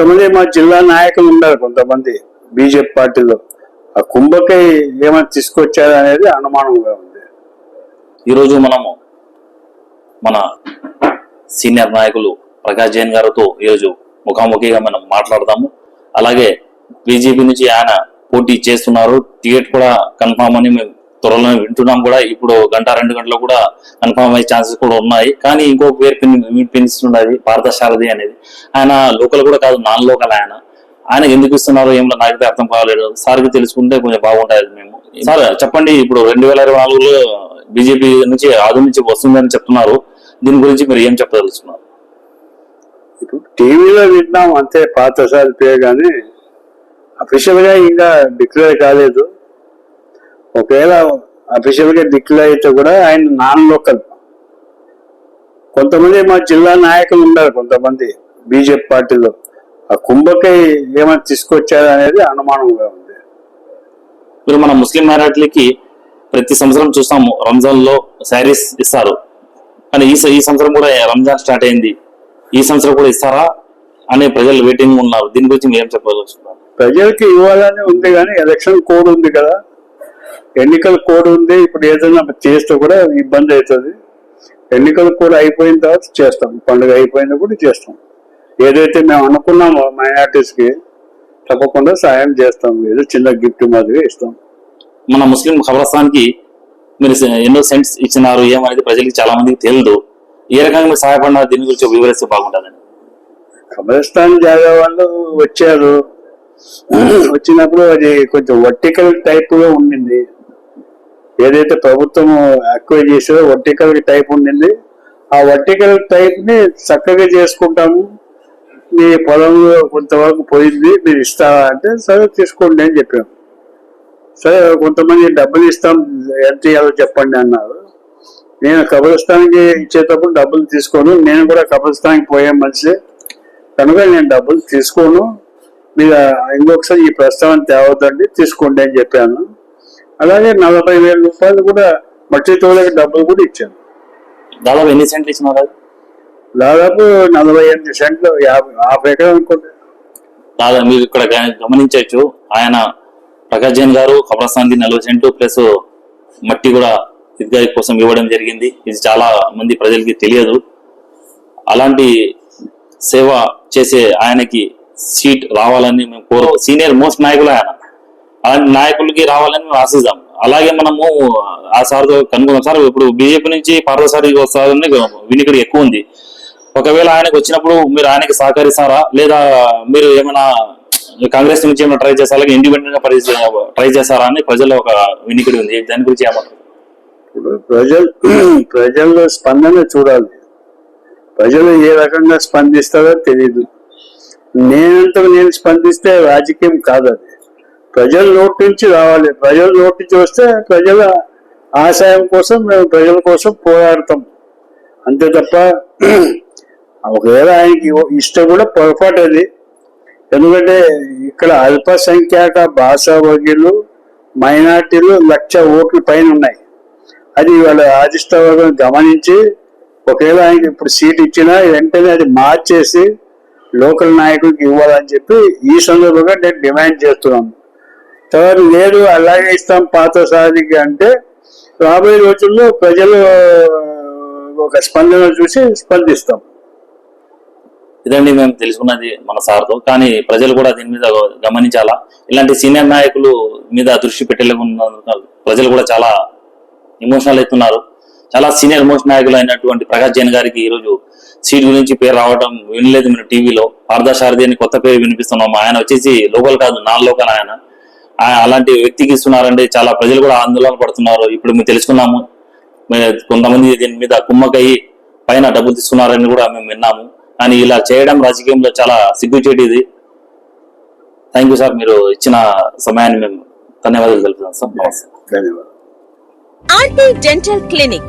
కొంతమంది మా జిల్లా నాయకులు ఉన్నారు కొంతమంది బీజేపీ పార్టీలో. ఆ కుంభకై ఏమైనా తీసుకొచ్చారు అనేది అనుమానంగా ఉంది. ఈరోజు మనము మన సీనియర్ నాయకులు ప్రకాష్ జైన్ గారితో ఈరోజు ముఖాముఖిగా మనం మాట్లాడదాము. అలాగే బీజేపీ నుంచి ఆయన పోటీ చేస్తున్నారు. టికెట్ కూడా కన్ఫామ్ అని మేము త్వరలో వింటున్నాం కూడా. ఇప్పుడు గంట రెండు గంటలు కూడా కన్ఫర్మ్ అయ్యే ఛాన్సెస్ కూడా ఉన్నాయి. కానీ ఇంకో పేరు పిన్- వినిపిస్తున్నది భారత అనేది. ఆయన లోకల్ కూడా కాదు నాన్ లోకల్ ఆయన. ఆయన ఎందుకు ఇస్తున్నారో ఏమో నాకైతే అర్థం కాలేదు సార్కి తెలుసుకుంటే కొంచెం బాగుంటుంది మేము. సార్ చెప్పండి ఇప్పుడు రెండు వేల ఇరవై నాలుగులో బీజేపీ నుంచి ఆదు నుంచి వస్తుందని చెప్తున్నారు. దీని గురించి మీరు ఏం చెప్పదలుచుకున్నారు? ఇప్పుడు టీవీలో విన్నాం అంతే పాతసారి పేరు కానీ. అఫీషియల్గా ఇంకా డిక్లేర్ కాలేదు. ఒకవేళ అఫీషియల్గా డిక్లేర్ అయితే కూడా ఆయన నాన్ లోకల్. కొంతమంది మా జిల్లా నాయకులు ఉన్నారు కొంతమంది బీజేపీ పార్టీలో. ఆ కుంభకై ఏమైనా తీసుకొచ్చారు అనేది అనుమానంగా ఉంది. మీరు మన ముస్లిం మైనార్టీలకి ప్రతి సంవత్సరం చూస్తాము రంజాన్లో శారీస్ ఇస్తారు. కానీ ఈ ఈ సంవత్సరం కూడా రంజాన్ స్టార్ట్ అయింది ఈ సంవత్సరం కూడా ఇస్తారా అనే ప్రజలు వెయిటింగ్ ఉన్నారు. దీని గురించి ఏం చెప్పదలుచుకున్నారు? ప్రజలకి ఇవ్వాలని ఉంది కానీ ఎలక్షన్ కోడ్ ఉంది కదా. ఎన్నికల కోడ్ ఉంది ఇప్పుడు ఏదైనా చేస్తే కూడా ఇబ్బంది అవుతుంది. ఎన్నికల కోడ్ అయిపోయిన తర్వాత చేస్తాం. పండుగ అయిపోయినప్పుడు చేస్తాం. ఏదైతే మేము అనుకున్నామో మైనార్టీస్కి తప్పకుండా సాయం చేస్తాం. ఏదో చిన్న గిఫ్ట్ మాదిరిగా ఇస్తాం. మన ముస్లిం ఖబరస్థాన్కి మీరు ఎన్నో సెంట్స్ ఇచ్చినారు ఏమనేది ప్రజలకి చాలా మందికి తెలియదు ఏ రకంగా మీరు సహాయపడినారు దీని గురించి వివరిస్తే బాగుంటుందని కబ్రస్థాన్ జాగా వాళ్ళు వచ్చారు. వచ్చినప్పుడు అది కొంచెం వర్టికల్ టైప్లో ఉండింది. ఏదైతే ప్రభుత్వం అక్వైర్ చేసేదో వర్టికల్ టైప్ ఉండింది. ఆ వర్టికల్ టైప్ని చక్కగా చేసుకుంటాము. మీ పొలంలో కొంతవరకు పోయింది మీరు ఇస్తారా అంటే సరే తీసుకోండి అని చెప్పాము సరే కొంతమంది డబ్బులు ఇస్తాం ఎంత ఇవ్వాలో చెప్పండి అన్నారు. నేను కబ్రస్థాన్కి ఇచ్చేటప్పుడు డబ్బులు తీసుకోను. నేను కూడా కబ్రస్థాన్కి పోయే మనిషి కనుక నేను డబ్బులు తీసుకోను. మీరు ఇంకొకసారి ఈ ప్రస్తావన తేవద్దండి తీసుకోండి అని చెప్పాను. అలాగే నలభై వేల రూపాయలు కూడా మట్టి తోలకి డబ్బులు కూడా ఇచ్చాను. దాదాపు ఎన్ని సెంట్లు ఇచ్చినారు? దాదాపు నలభై ఎనిమిది సెంట్లు యాభై హాఫ్ ఎకరం అనుకోండి దాదాపు మీరు ఇక్కడ గమనించవచ్చు ఆయన ప్రకాష్ జైన్ గారు ఖబరస్థాన్కి నలభై సెంటు ప్లస్ మట్టి కూడా ఈద్గాహ్ కోసం ఇవ్వడం జరిగింది. ఇది చాలా మంది ప్రజలకి తెలియదు. అలాంటి సేవ చేసే ఆయనకి సీట్ రావాలని మేము కోరు సీనియర్ మోస్ట్ నాయకులు ఆయన అలాంటి నాయకులకి రావాలని మేము ఆశిద్దాం. అలాగే మనము ఆ సార్ కనుగొన్నాం సార్ ఇప్పుడు బీజేపీ నుంచి పార్థసారి వస్తారని వినికిడి ఎక్కువ ఉంది. ఒకవేళ ఆయనకు వచ్చినప్పుడు మీరు ఆయనకి సహకరిస్తారా? లేదా మీరు ఏమైనా కాంగ్రెస్ నుంచి ఏమైనా ట్రై చేస్తారా? అలాగే ఇండిపెండెంట్గా ట్రై చేస్తారా అని ప్రజల్లో ఒక వినికిడి ఉంది. దాని గురించి ఏమంటారు? ఇప్పుడు ప్రజలు ప్రజల స్పందన చూడాలి. ప్రజలు ఏ రకంగా స్పందిస్తారో తెలియదు నేనంతకు నేను స్పందిస్తే రాజకీయం కాదు అది. ప్రజల నోటి నుంచి రావాలి. ప్రజల నోటి నుంచి వస్తే ప్రజల ఆశయం కోసం మేము ప్రజల కోసం పోరాడతాం. అంతే తప్ప ఒకవేళ ఆయనకి ఇష్టం కూడా పొరపాటు అది. ఎందుకంటే ఇక్కడ అల్పసంఖ్యాక భాషా వర్గీయులు మైనార్టీలు లక్ష ఓట్ల పైన ఉన్నాయి. అది వాళ్ళ ఆదిష్టవర్గం గమనించి ఒకవేళ ఆయనకి ఇప్పుడు సీట్ ఇచ్చినా వెంటనే అది మార్చేసి లోకల్ నాయకుడికి ఇవ్వాలని చెప్పి ఈ సందర్భంగా నేను డిమాండ్ చేస్తున్నాను. తర్వాత లేదు అలాగే ఇస్తాం పాత సాధికి అంటే రాబోయే రోజుల్లో ప్రజలు ఒక స్పందన చూసి స్పందిస్తాం. ఇదండి మేము తెలుసుకున్నది మన సార్తో. కానీ ప్రజలు కూడా దీని మీద గమనించాలా? ఇలాంటి సీనియర్ నాయకులు మీద దృష్టి పెట్టలేకున్న ప్రజలు కూడా చాలా ఎమోషనల్ అవుతున్నారు. చాలా సీనియర్ మోస్ట్ నాయకులు అయినటువంటి ప్రకాష్ జైన్ గారికి ఈ రోజు సీట్ గురించి పేరు రావడం వినలేదు మీరు టీవీలో. పార్థసారథి అని కొత్త పేరు వినిపిస్తున్నాం ఆయన వచ్చేసి లోకల్ కాదు నాన్ లోకల్ ఆయన. అలాంటి వ్యక్తికి ఇస్తున్నారంటే చాలా ప్రజలు కూడా ఆందోళన పడుతున్నారు. ఇప్పుడు మేము తెలుసుకున్నాము. కొంతమంది దీని మీద కుమ్మకయ్యి పైన డబ్బులు తీసుకున్నారని కూడా మేము విన్నాము. కానీ ఇలా చేయడం రాజకీయంలో చాలా సిగ్గుచేటిది. థ్యాంక్ యూ సార్ మీరు ఇచ్చిన సమయాన్ని మేము ధన్యవాదాలు తెలుపుతాం సార్. నమస్తే. ధన్యవాదాలు డెంటల్ క్లినిక్.